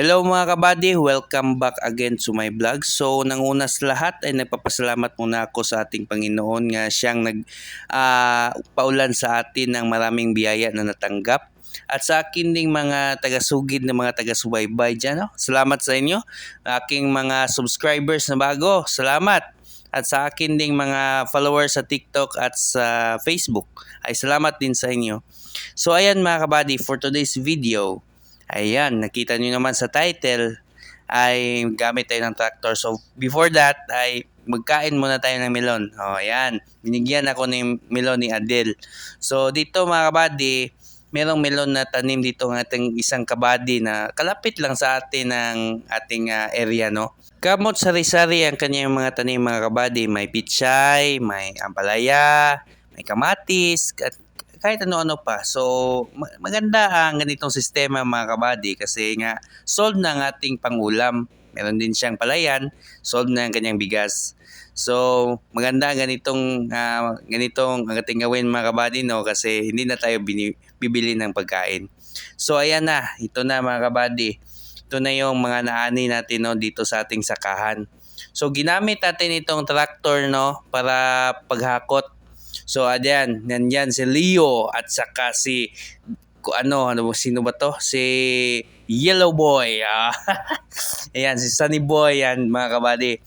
Hello mga kabady, welcome back again to my vlog. So nanguna sa lahat ay nagpapasalamat muna ako sa ating Panginoon nga siyang nag ah, paulan sa atin ng maraming biyaya na natanggap. At sa akin ding mga taga-sugid na mga taga-subaybay dyan. No? Salamat sa inyo. Aking mga subscribers na bago, salamat. At sa akin ding mga followers sa TikTok at sa Facebook ay salamat din sa inyo. So ayan mga kabady, for today's video, Ayan, nakita nyo naman sa title ay gamit tayo ng tractor. So, before that ay magkain muna tayo ng melon. O, ayan. Binigyan ako ng melon ni Adel. So, dito mga kabady, merong melon na tanim dito ng ating isang kabady na kalapit lang sa atin ng ating ah, area, no? Kamot sari-sari ang kanyang mga tanim mga kabady. May pichay, may ampalaya, may kamatis, at kahit ano-ano pa. So, ma- maganda ang ganitong sistema mga kabady kasi nga solve na ang ating pangulam. Meron din siyang palayan, solve na ang kanyang bigas. So, maganda ganitong ah, ganitong ang ating gawin mga kabady no kasi hindi na tayo bini, bibili ng pagkain. So, ayan na, ito na mga kabady. Ito na yung mga naani natin no dito sa ating sakahan. So, ginamit natin itong tractor no para paghakot So, ayan, nandyan si Leo at saka si ano, ano sino ba to? Si Yellow Boy. Ah. ayan, si Sunny Boy yan, mga kabady.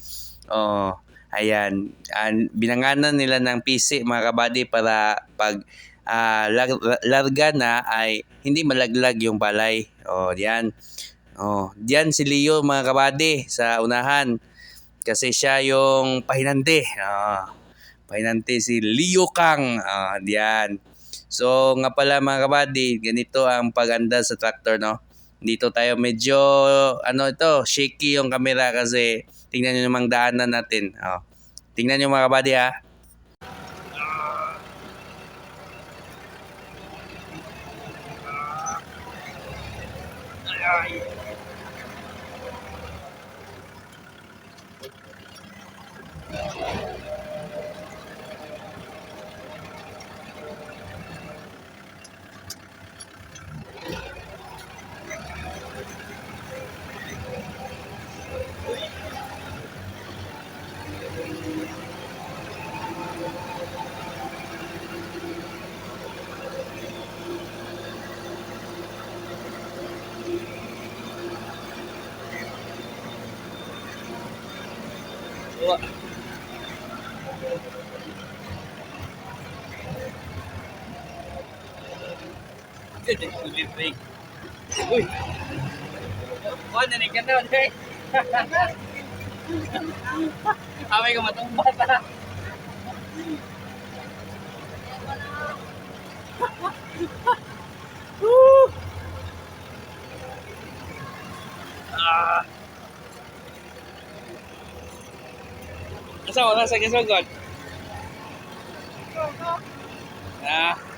Oh, ayan. An, binanganan nila ng PC, mga kabady, para pag ah, lar- larga na ay hindi malaglag yung balay. Oh, diyan. Oh, diyan si Leo, mga kabady, sa unahan. Kasi siya yung pahinante. Ah. Pahinante si Leo Kang. Ah, diyan. So, nga pala mga kabady, ganito ang paganda sa tractor, no? Dito tayo medyo, ano ito, shaky yung camera kasi tingnan nyo namang daanan natin. Oh. Tingnan nyo mga kabady, ha? Uy! Kuha na ni ganda, okay? Away ko matong bata. Woo! Ah. Asa wala sa kisugod? Ah.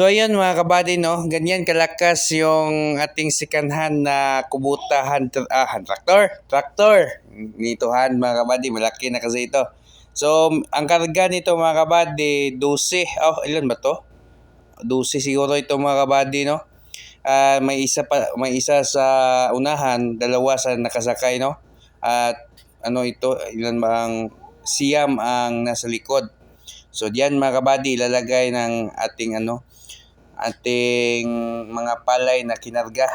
So ayun mga kabady no, ganyan kalakas yung ating sikanhan na kubutahan ah, hand traktor, traktor. Nitohan mga kabady, malaki na kasi ito. So ang karga nito mga kabady, 12. Oh, ilan ba to? 12 siguro ito mga kabady no. Ah, may isa pa may isa sa unahan, dalawa sa nakasakay no. At ano ito, ilan ba ang siyam ang nasa likod. So diyan mga kabady, ilalagay ng ating ano, ating mga palay na kinarga.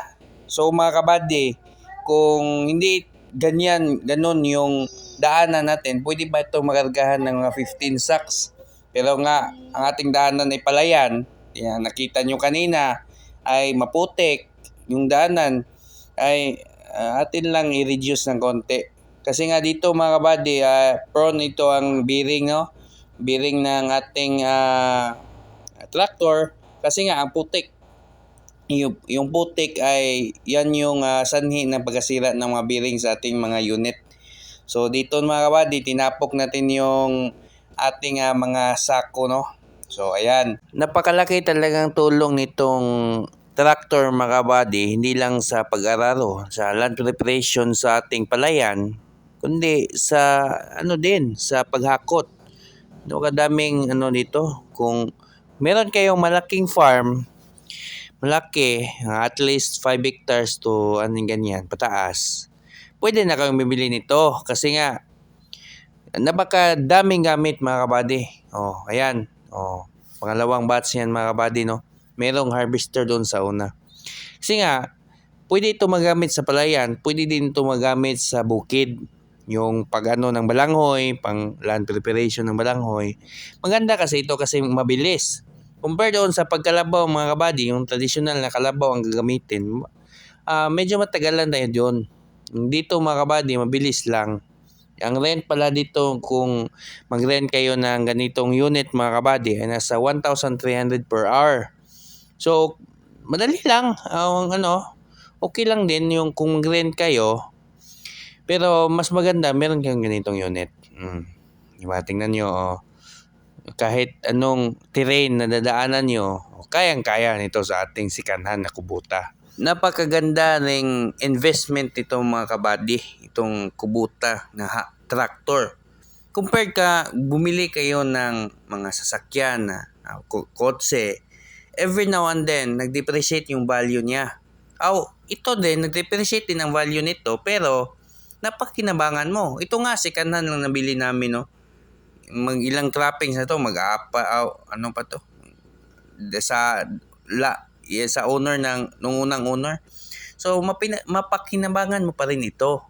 So mga kabady, kung hindi ganyan, ganun yung daanan natin, pwede ba ito makargahan ng mga 15 sacks? Pero nga, ang ating daanan ay palayan, yan, nakita nyo kanina, ay maputik, yung daanan ay ah, atin lang i-reduce ng konti. Kasi nga dito mga kabady, ah, prone ito ang bearing, no? Bearing ng ating ah, tractor kasi nga ang putik yung, yung putik ay yan yung ah, sanhi ng pagkasira ng mga bearing sa ating mga unit. So dito mga kabady, tinapok natin yung ating ah, mga sako no. So, ayan. Napakalaki talagang tulong nitong tractor mga kabady, hindi lang sa pag-araro, sa land preparation sa ating palayan, kundi sa ano din, sa paghakot. No, kadaming ano dito, kung meron kayong malaking farm, malaki, at least 5 hectares to anong ganyan, pataas, pwede na kayong bibili nito kasi nga napakadaming gamit mga kabady. Oh, ayan. Oh, pangalawang batch yan mga kabady, no? Merong harvester doon sa una. Kasi nga, pwede ito magamit sa palayan, pwede din ito magamit sa bukid. Yung pag ano ng balanghoy, pang land preparation ng balanghoy. Maganda kasi ito kasi mabilis. Compare doon sa pagkalabaw mga kabady, yung traditional na kalabaw ang gagamitin, ah medyo matagalan tayo doon. Dito mga kabady, mabilis lang. Ang rent pala dito kung mag-rent kayo ng ganitong unit mga kabady ay nasa 1,300 per hour. So, madali lang. Ang ano, okay lang din yung kung mag-rent kayo. Pero mas maganda, meron kayong ganitong unit. Mm. Diba? Tingnan nyo, oh. kahit anong terrain na dadaanan nyo, oh, kayang-kaya nito sa ating sikanhan na kubuta. Napakaganda ng investment nito mga kabady, itong kubuta na ha- tractor. Compared ka, bumili kayo ng mga sasakyan na uh, kotse, every now and then, nag-depreciate yung value niya. Aw, ito din, nag-depreciate din ang value nito, pero napakinabangan mo. Ito nga, sikanhan lang nabili namin, no? Mag ilang trappings na to, mag-apa, aw, ano pa to? Sa, la, yeah, sa owner ng, nung unang owner. So, mapina, mapakinabangan mo pa rin ito.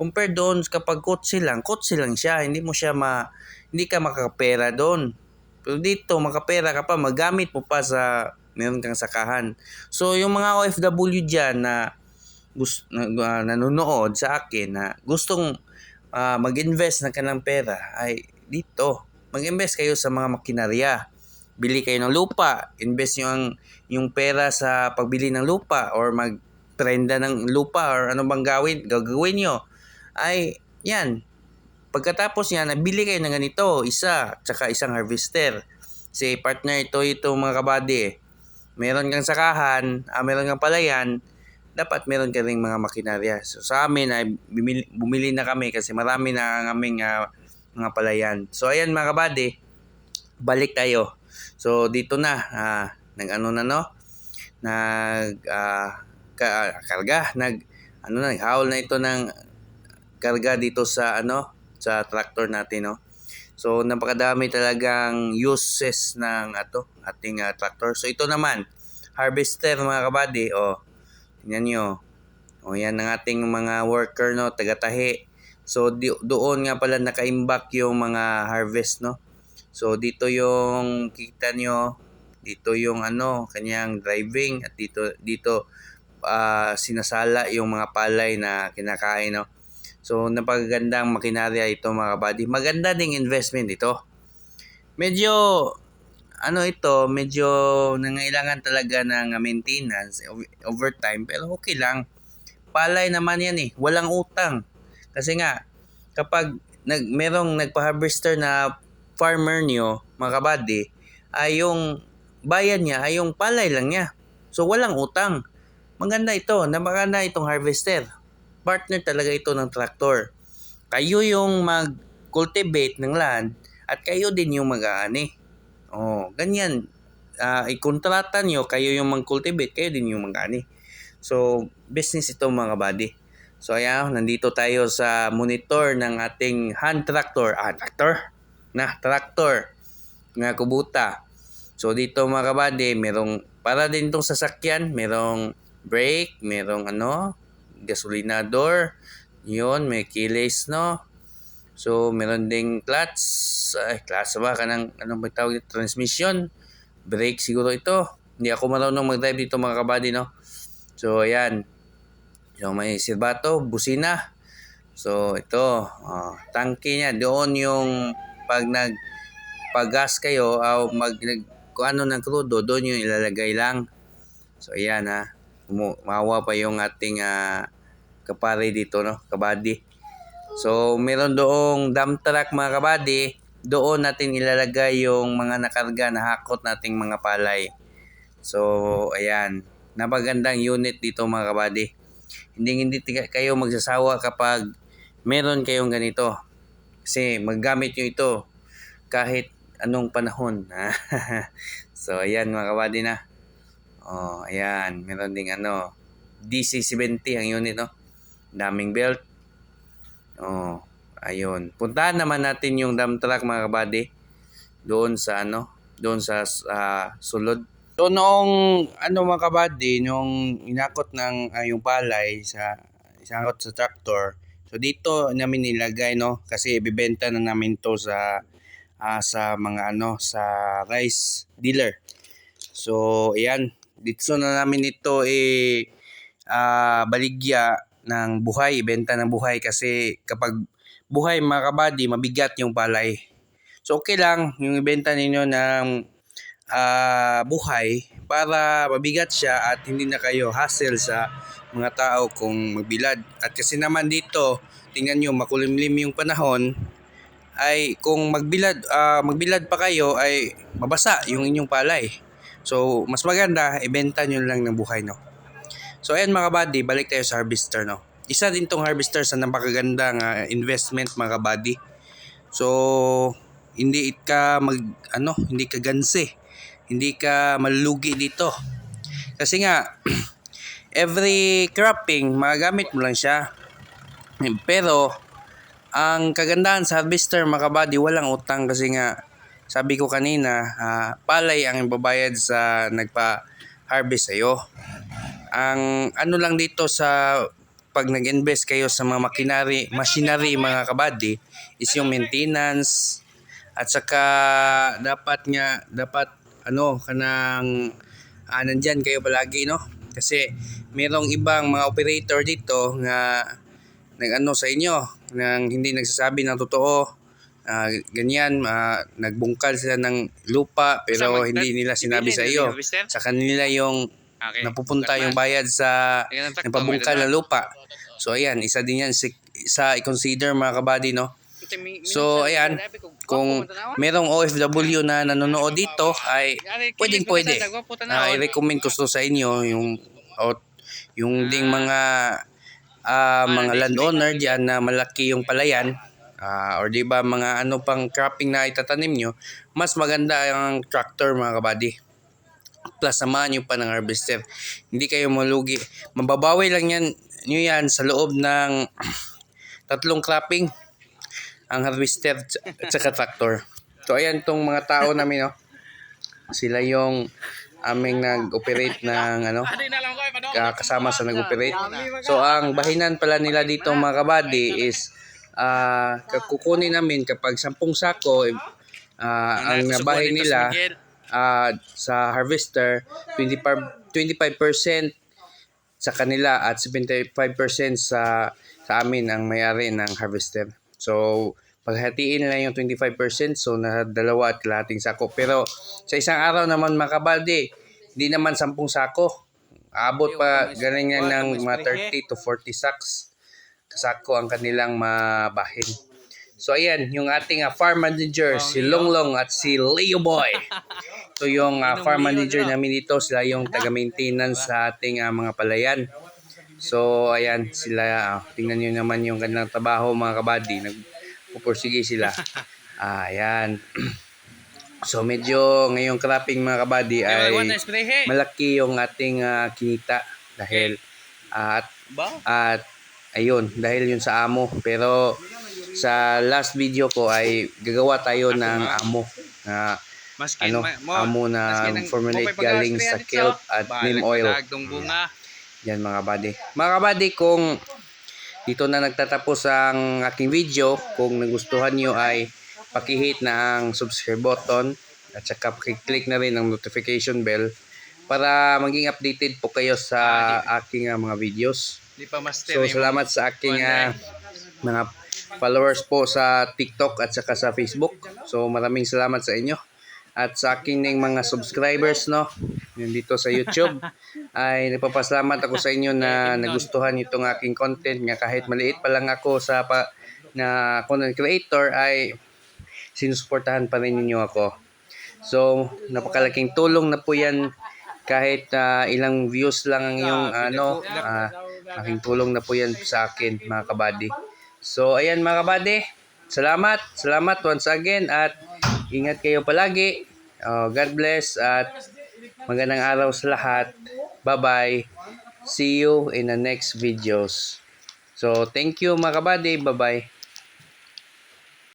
Compare doon kapag kotse lang, kotse lang siya, hindi mo siya ma, hindi ka makakapera doon. Pero dito, makapera ka pa, magamit mo pa sa meron kang sakahan. So, yung mga OFW dyan na gust, na, uh, nanonood sa akin na gustong uh, mag-invest ng kanang pera ay dito. Mag-invest kayo sa mga makinarya. Bili kayo ng lupa. Invest nyo ang, yung pera sa pagbili ng lupa or mag-trenda ng lupa or ano bang gawin, gagawin nyo. Ay, yan, Pagkatapos niya, nabili kayo ng ganito, isa, tsaka isang harvester. Si partner ito, ito mga kabady. Meron kang sakahan, ah, meron kang palayan, dapat meron ka rin mga makinarya. So sa amin ay bumili, bumili na kami kasi marami na ang aming uh, mga palayan. So ayan mga kabady, balik tayo. So dito na, uh, nag ano na no, nag uh, ka, karga, nag ano na, naghaul na ito ng karga dito sa ano, sa tractor natin, no? So, napakadami talagang uses ng ato, ating uh, tractor. So, ito naman, harvester mga kabady, o, oh, tingnan nyo, o, yan ang ating mga worker, no, tagatahi. So, di, doon nga pala nakaimbak yung mga harvest, no? So, dito yung, kita nyo, dito yung ano, kanyang driving, at dito, dito, uh, sinasala yung mga palay na kinakain, no? So, napakagandang makinarya ito mga kabady. Maganda ding investment ito. Medyo, ano ito, medyo nangailangan talaga ng maintenance over time, pero okay lang. Palay naman yan eh, walang utang. Kasi nga, kapag nag, merong nagpa-harvester na farmer nyo, mga kabady, ay yung bayan niya ay yung palay lang niya. So, walang utang. Maganda ito, napakaganda itong harvester partner talaga ito ng traktor. Kayo yung mag-cultivate ng land at kayo din yung mag-aani. Oh, ganyan. Uh, ikontrata nyo, kayo yung mag-cultivate, kayo din yung mag-aani. So, business ito mga buddy. So, ayan, nandito tayo sa monitor ng ating hand tractor. Ah, tractor? Na, tractor. Nga kubuta. So, dito mga kabady, merong, para din itong sasakyan, merong brake, merong ano, gasolinador. Yun, may keyless, no? So, meron ding clutch. Ay, clutch ba? Kanang, anong may tawag dito? Transmission. Brake siguro ito. Hindi ako marunong mag-drive dito mga kabady, no? So, ayan. So, may silbato, busina. So, ito. Oh, tangke niya. Doon yung pag nag pag-gas kayo o mag nag, kung ano ng krudo, doon yung ilalagay lang. So, ayan ha mawa pa yung ating uh, kapare dito, no? Kabady. So, meron doong dump truck mga kabady. doon natin ilalagay yung mga nakarga na hakot nating mga palay. So, ayan. Napagandang unit dito mga kabady. Hindi hindi kayo magsasawa kapag meron kayong ganito. Kasi maggamit nyo ito kahit anong panahon. so, ayan mga kabady na. Oh, ayan. Meron ding ano, DC-70 ang unit, no? Daming belt. Oh, ayun. Puntahan naman natin yung dump truck mga kabady. Doon sa ano, doon sa ah, sulod. So noong ano mga kabady, nung inakot ng ah, yung palay sa inakot sa tractor. So dito namin nilagay no kasi ibebenta na namin to sa ah, sa mga ano sa rice dealer. So ayan, dito na namin ito eh ah, baligya ng buhay, benta ng buhay kasi kapag buhay mga kabady, mabigat yung palay. So okay lang yung ibenta ninyo ng ah, buhay para mabigat siya at hindi na kayo hassle sa mga tao kung magbilad. At kasi naman dito, tingnan nyo makulimlim yung panahon ay kung magbilad ah, magbilad pa kayo ay mabasa yung inyong palay. So mas maganda ibenta nyo lang ng buhay no. So ayan mga buddy, balik tayo sa harvester no. Isa din tong harvester sa napakagandang ah, investment mga buddy. So hindi ka mag ano, hindi ka ganse. Hindi ka malulugi dito. Kasi nga every cropping magagamit mo lang siya. Pero ang kagandahan sa harvester mga kabady, walang utang kasi nga sabi ko kanina, ah, palay ang ibabayad sa nagpa-harvest sa'yo. Ang ano lang dito sa pag nag-invest kayo sa mga makinary, machinery mga kabady is yung maintenance at saka dapat nga dapat ano kanang ah, nandyan kayo palagi no? Kasi merong ibang mga operator dito nga nag-ano sa inyo nang hindi nagsasabi ng totoo Ah, ganyan ah, nagbungkal sila ng lupa pero hindi nila sinabi sa iyo. sa kanila yung Okay. napupunta yung bayad sa napabungkal na lupa. So ayan, isa din yan sa i-consider mga kabady no. So, ayan, Kung merong OFW na nanonood dito ay pwedeng pwede. na i-recommend ko sa inyo yung yung ding mga ah, mga landowner diyan na malaki yung palayan ah, or di ba mga ano pang cropping na itatanim nyo, mas maganda ang tractor mga kabady. Plus samahan nyo pa ng harvester. Hindi kayo malugi. Mababawi lang yan nyo yan sa loob ng tatlong cropping ang harvester at saka tractor. So ayan tong mga tao namin no. Sila yung aming nag-operate ng ano ka- kasama sa nag-operate. So ang bahinan pala nila dito mga kabady is ah kukunin namin kapag 10 sako ah, ang nabahin nila ah, sa harvester 25 25% sa kanila at 75% sa sa amin ang may-ari ng harvester. So paghatiin nila yung 25% so na dalawa at kalahating sako. Pero sa isang araw naman mga kabady, hindi naman 10 sako. Abot pa galing ng mga 30 to 40 sacks kasako ang kanilang mabahin. So ayan, yung ating ah, farm manager, si Longlong at si Leo Boy. Ito yung ah, farm manager namin dito, sila yung taga-maintenance sa ating ah, mga palayan. So ayan, sila, ah, tingnan nyo naman yung kanilang trabaho mga kabady, nagpupursige sila. Ah, ayan. so medyo ngayong cropping mga kabady ay malaki yung ating ah, kinita dahil ah, at at ayun dahil yun sa amo pero sa last video ko ay gagawa tayo ng amo na ano amo na formulate galing sa kelp at neem oil. bunga. yan mga buddy. Mga buddy kung dito na nagtatapos ang aking video kung nagustuhan nyo ay pakihit na ang subscribe button at saka pakiclick na rin ang notification bell para maging updated po kayo sa aking ah, mga videos. So salamat sa aking ah, mga followers po sa TikTok at saka sa Facebook. So maraming salamat sa inyo. At sa aking ning mga subscribers no, dito sa YouTube ay nagpapasalamat ako sa inyo na nagustuhan itong aking content nga kahit maliit pa lang ako sa pa, na content creator ay sinusuportahan pa rin ninyo ako. So, napakalaking tulong na po yan kahit ah, ilang views lang ang yung ano, ah, laking tulong na po yan sa akin mga kabady. So, ayan mga kabady, salamat, salamat once again at ingat kayo palagi. Oh, God bless at magandang araw sa lahat. Bye-bye. See you in the next videos. So, thank you mga kabady. Bye-bye.